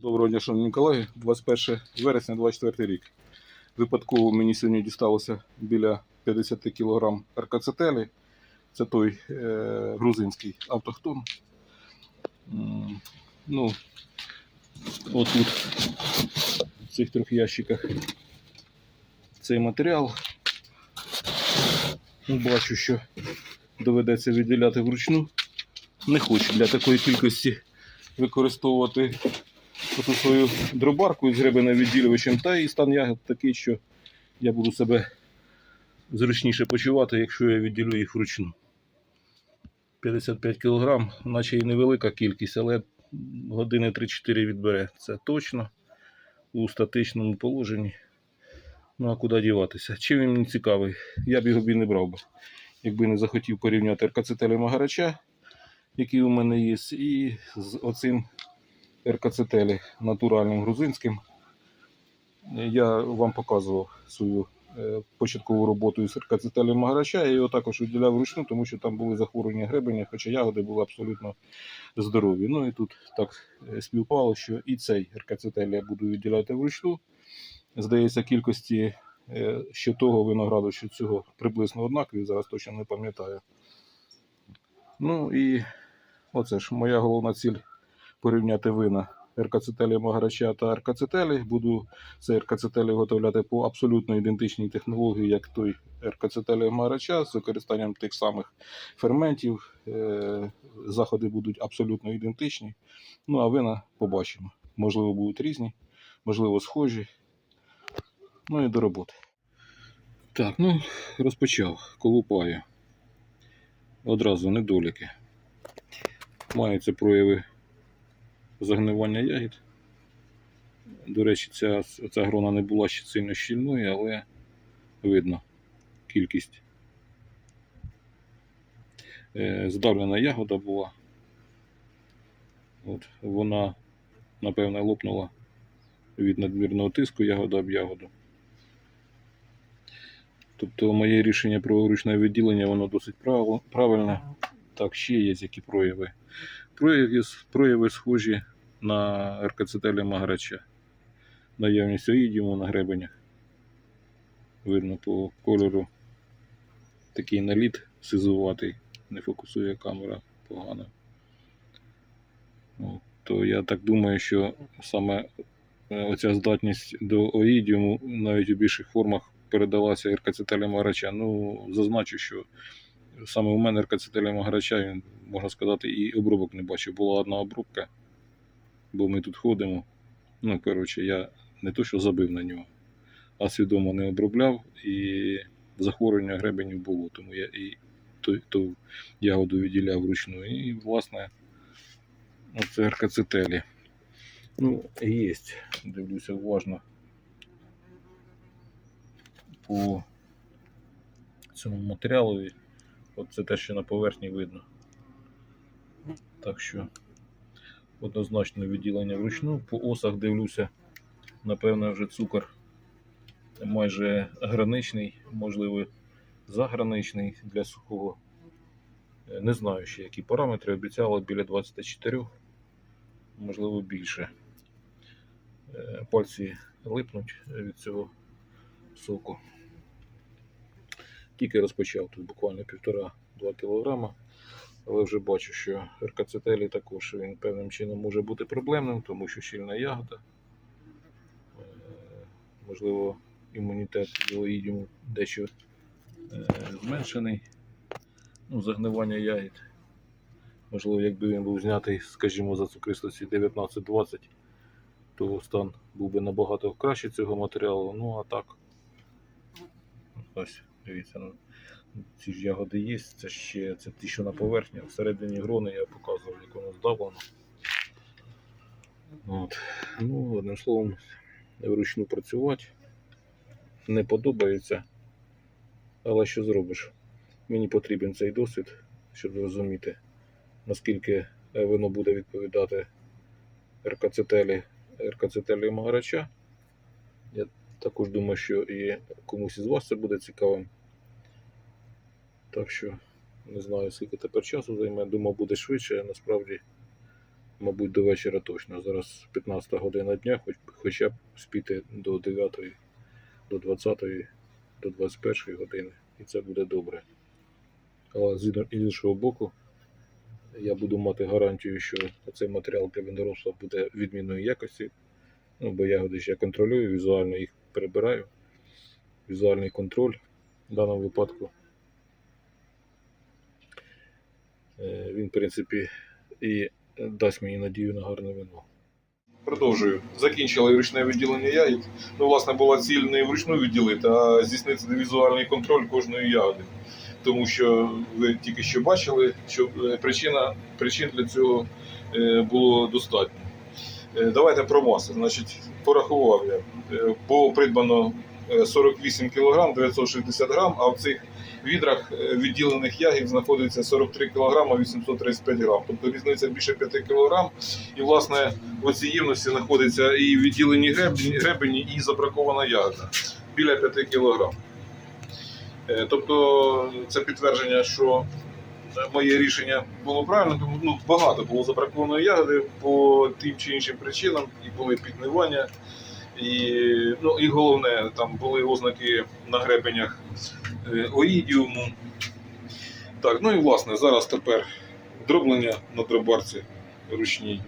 Доброго дня, шановні колеги. 21 вересня 24 рік. Випадково мені сьогодні дісталося біля 50 кг аркацетелі. Це той е, грузинський автохтон. Ну, отут в цих трьох ящиках цей матеріал. Ну, Бачу, що доведеться відділяти вручну. Не хочу для такої кількості використовувати оту свою дробарку із гребеновідділювачем, та і стан ягод такий, що я буду себе зручніше почувати, якщо я відділю їх вручну. 55 кг, наче і невелика кількість, але години 3-4 відбере. Це точно у статичному положенні. Ну а куди діватися? Чим він мені цікавий? Я б його б і не брав би, якби не захотів порівняти аркацетелі Магарача, який у мене є, і з оцим РКЦТЛі натуральним грузинським. Я вам показував свою е, початкову роботу із Магарача. Я його також виділяв вручну, тому що там були захворювання гребеня, хоча ягоди були абсолютно здорові. Ну і тут так е, співпало, що і цей РКЦТЛ я буду відділяти вручну. Здається, кількості е, що того винограду, що цього приблизно однакові, зараз точно не пам'ятаю. Ну і оце ж моя головна ціль порівняти вина РКЦТЛі Магарача та РКЦТЛі. Буду це РКЦТЛі виготовляти по абсолютно ідентичній технології, як той РКЦТЛі Магарача, з використанням тих самих ферментів. Е, Заходи будуть абсолютно ідентичні. Ну а вина побачимо. Можливо, будуть різні, можливо, схожі. Ну і до роботи. Так, ну розпочав. Колупаю. Одразу недоліки. Маються прояви загнивання ягід. До речі, ця, ця грона не була ще сильно щільною, але видно кількість. Е, Здавлена ягода була. От, вона, напевно, лопнула від надмірного тиску ягода об ягоду. Тобто моє рішення про ручне відділення воно досить правильне. Так, ще є які прояви. Прояви, прояви схожі на РКЦТЛі Магарача. Наявність оїдіуму на гребенях. Видно по кольору такий наліт сизуватий, не фокусує камера погано. От, То я так думаю, що саме е, оця здатність до оїдіуму навіть у більших формах передалася РКЦТЛі Магарача. Ну, зазначу, що саме у мене РКЦТЛі Магарача, він, можна сказати, і обробок не бачив. Була одна обробка, бо ми тут ходимо. Ну, коротше, я не то, що забив на нього, а свідомо не обробляв і захворювання гребенів було, тому я і ту, ту ягоду відділяв вручну. І, власне, оце РКЦТЛі. Ну, є, дивлюся уважно по цьому матеріалові. От це те, що на поверхні видно. Так що однозначно відділення вручну. По осах дивлюся, напевно, вже цукор майже граничний, можливо, заграничний для сухого. Не знаю ще які параметри. Обіцяли біля 24, можливо більше. Е, Пальці липнуть від цього соку. Тільки розпочав тут буквально 1,5-2 кг. Але вже бачу, що РКЦТЛі також він певним чином може бути проблемним, тому що щільна ягода. Е, Можливо, імунітет до їдіму дещо е, зменшений. Ну, загнивання ягід. Можливо, якби він був знятий, скажімо, за цукристості 19-20, то стан був би набагато краще цього матеріалу. Ну а так. Ось, дивіться, ну, ці ж ягоди є, це ще це ті, що на поверхні, а всередині грони я показував, як воно здавлено. От. Ну, одним словом, вручну працювати не подобається. Але що зробиш? Мені потрібен цей досвід, щоб зрозуміти, наскільки е, воно буде відповідати РКЦТЛі, РКЦТЛі Магарача. Я також думаю, що і комусь із вас це буде цікавим. Так що не знаю, скільки тепер часу займе. Думав, буде швидше, а насправді Мабуть, до вечора точно. Зараз 15 година дня, хоч, хоча б спіти до 9, до 20, до 21 години. І це буде добре. Але з іншого боку, я буду мати гарантію, що цей матеріал для виноробства буде відмінної якості. Ну, бо ягоди я контролюю, візуально їх перебираю. Візуальний контроль в даному випадку. Е, Він, в принципі, і дасть мені надію на гарне вино. Продовжую. Закінчили ручне відділення ягід. Ну, власне, була ціль не вручну відділити, а здійснити візуальний контроль кожної ягоди. Тому що ви тільки що бачили, що е, причина, причин для цього е, було достатньо. Е, Давайте про маси. Значить, порахував я. Е, Було придбано е, 48 кг 960 грам, а в цих відрах е, відділених ягід знаходиться 43 кг 835 грам. Тобто різниця більше 5 кг. І, власне, в цій ємності знаходиться і відділені гребені, гребені і забракована ягода біля 5 кг. Е, Тобто це підтвердження, що моє рішення було правильно, тому ну, багато було забракованої ягоди по тим чи іншим причинам, і були підмивання. І, ну, і головне, там були ознаки на гребенях е, оїдіуму. Так, ну і власне, зараз тепер дроблення на дробарці ручній.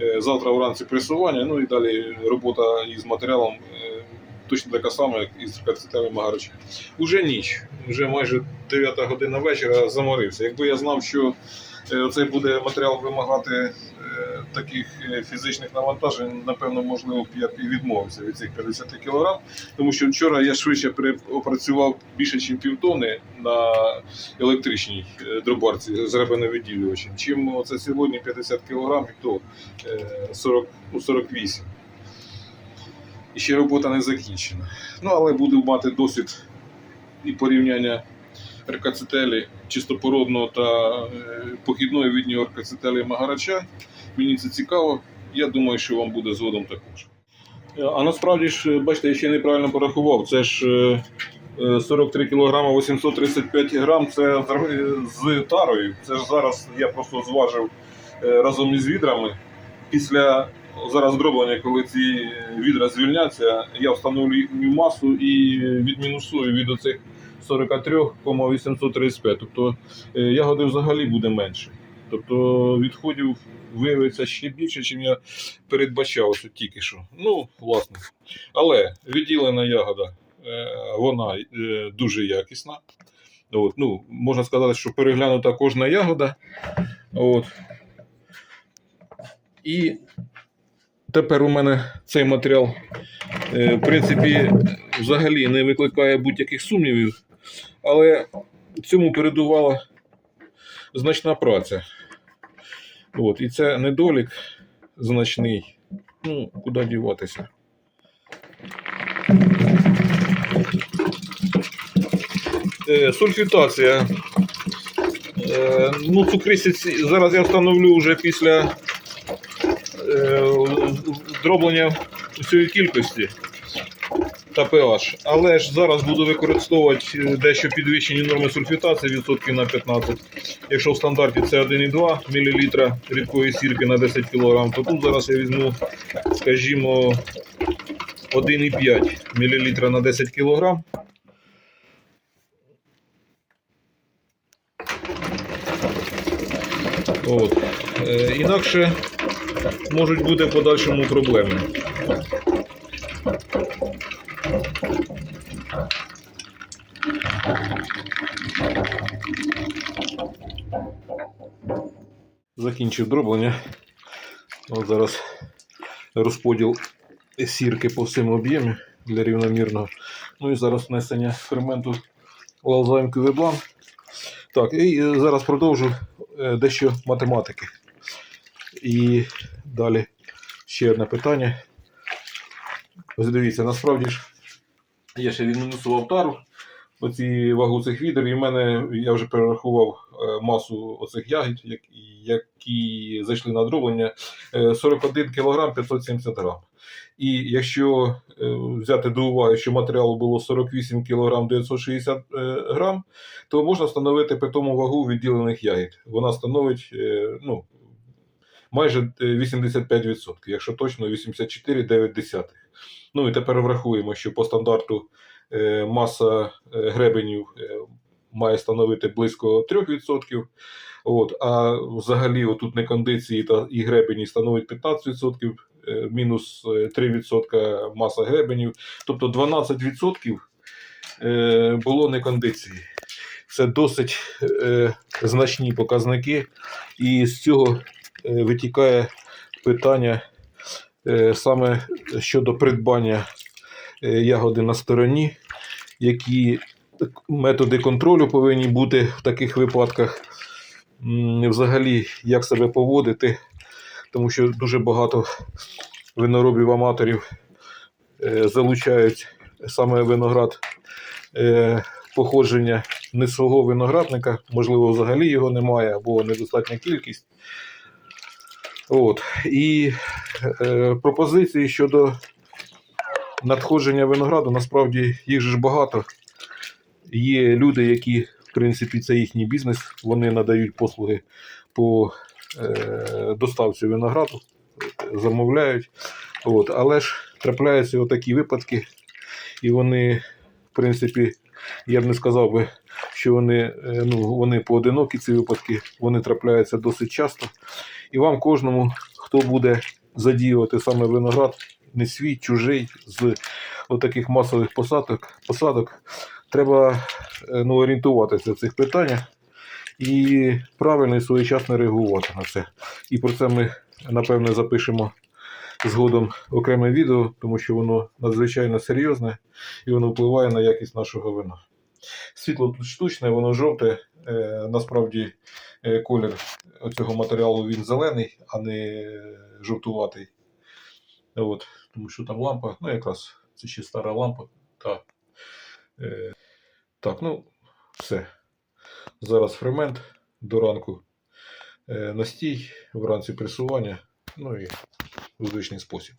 Е, Завтра вранці пресування, ну і далі робота із матеріалом е, точно така сама, як із кацетевим агаричем. Уже ніч, вже майже 9 година вечора заморився. Якби я знав, що цей буде матеріал вимагати таких е, фізичних навантажень, напевно, можливо, я б і відмовився від цих 50 кг. Тому що вчора я швидше опрацював більше, ніж півтони на електричній е, дробарці з ребеновідділювачем, чим оце сьогодні 50 кг, і то е, 40, ну, 48. І ще робота не закінчена. Ну, але буду мати досвід і порівняння рекацетелі чистопородного та е, похідної від нього рекацетелі Магарача. Мені це цікаво. Я думаю, що вам буде згодом також. А насправді ж, бачите, я ще неправильно порахував. Це ж е, е, 43 кг 835 грам це з- тарою. Це ж зараз я просто зважив е, разом із відрами. Після зараз дроблення, коли ці відра звільняться, я встановлюю масу і відмінусую від оцих 43,835. Тобто е, ягоди взагалі буде менше. Тобто відходів виявиться ще більше, ніж я передбачав ось тільки що. Ну, власне. Але відділена ягода, е, вона е, дуже якісна. От, ну, можна сказати, що переглянута кожна ягода. От. І тепер у мене цей матеріал, в принципі, взагалі не викликає будь-яких сумнівів, але цьому передувала значна праця. От, і це недолік значний. Ну, куди діватися. Е, сульфітація. Е, ну, цукристість зараз я встановлю вже після е, дроблення усієї кількості та pH. Але ж зараз буду використовувати е, дещо підвищені норми сульфітації відсотків на 15. Якщо в стандарті це 1,2 мл рідкої сірки на 10 кг, то тут зараз я візьму, скажімо, 1,5 мл на 10 кг. От. Е, інакше можуть бути в подальшому проблеми. Закінчив дроблення. От зараз розподіл сірки по всьому об'ємі для рівномірного. Ну і зараз внесення ферменту лалзайм кювеблан. Так, і зараз продовжу е, дещо математики. І далі ще одне питання. Ось дивіться, насправді ж я ще відмінусував тару, оці вагу цих відер, і в мене я вже перерахував е, масу оцих ягід, які зайшли на дроблення, е, 41 кг 570 грам. І якщо е, взяти до уваги, що матеріалу було 48 кг 960 е, грам, то можна встановити питому вагу відділених ягід. Вона становить, е, ну, майже е, 85%, якщо точно 84,9. Ну і тепер врахуємо, що по стандарту е, маса е, гребенів е, має становити близько 3%. От, а взагалі отут некондиції та і гребені становить 15%, е, мінус е, 3% маса гребенів. Тобто 12% е, було некондиції. Це досить е, значні показники, і з цього е, витікає питання е, саме щодо придбання е, ягоди на стороні, які методи контролю повинні бути в таких випадках, взагалі, як себе поводити, тому що дуже багато виноробів-аматорів е, залучають саме виноград е, походження не свого виноградника, можливо, взагалі його немає або недостатня кількість. От. І е, пропозиції щодо надходження винограду, насправді їх ж багато. Є люди, які, в принципі, це їхній бізнес, вони надають послуги по е, доставці винограду, замовляють. От. Але ж трапляються отакі випадки, і вони, в принципі, я б не сказав би, що вони, е, ну, вони поодинокі, ці випадки, вони трапляються досить часто. І вам кожному, хто буде задіювати саме виноград, не свій, чужий, з отаких масових посадок, посадок, треба е, ну, орієнтуватися в цих питаннях і правильно і своєчасно реагувати на це. І про це ми, напевне, запишемо згодом окреме відео, тому що воно надзвичайно серйозне і воно впливає на якість нашого вина. Світло тут штучне, воно жовте. Е, насправді е, колір цього матеріалу він зелений, а не жовтуватий. От, тому що там лампа, ну якраз це ще стара лампа. Так, е, так ну все. Зараз фермент до ранку е, настій, вранці пресування, ну і в звичний спосіб.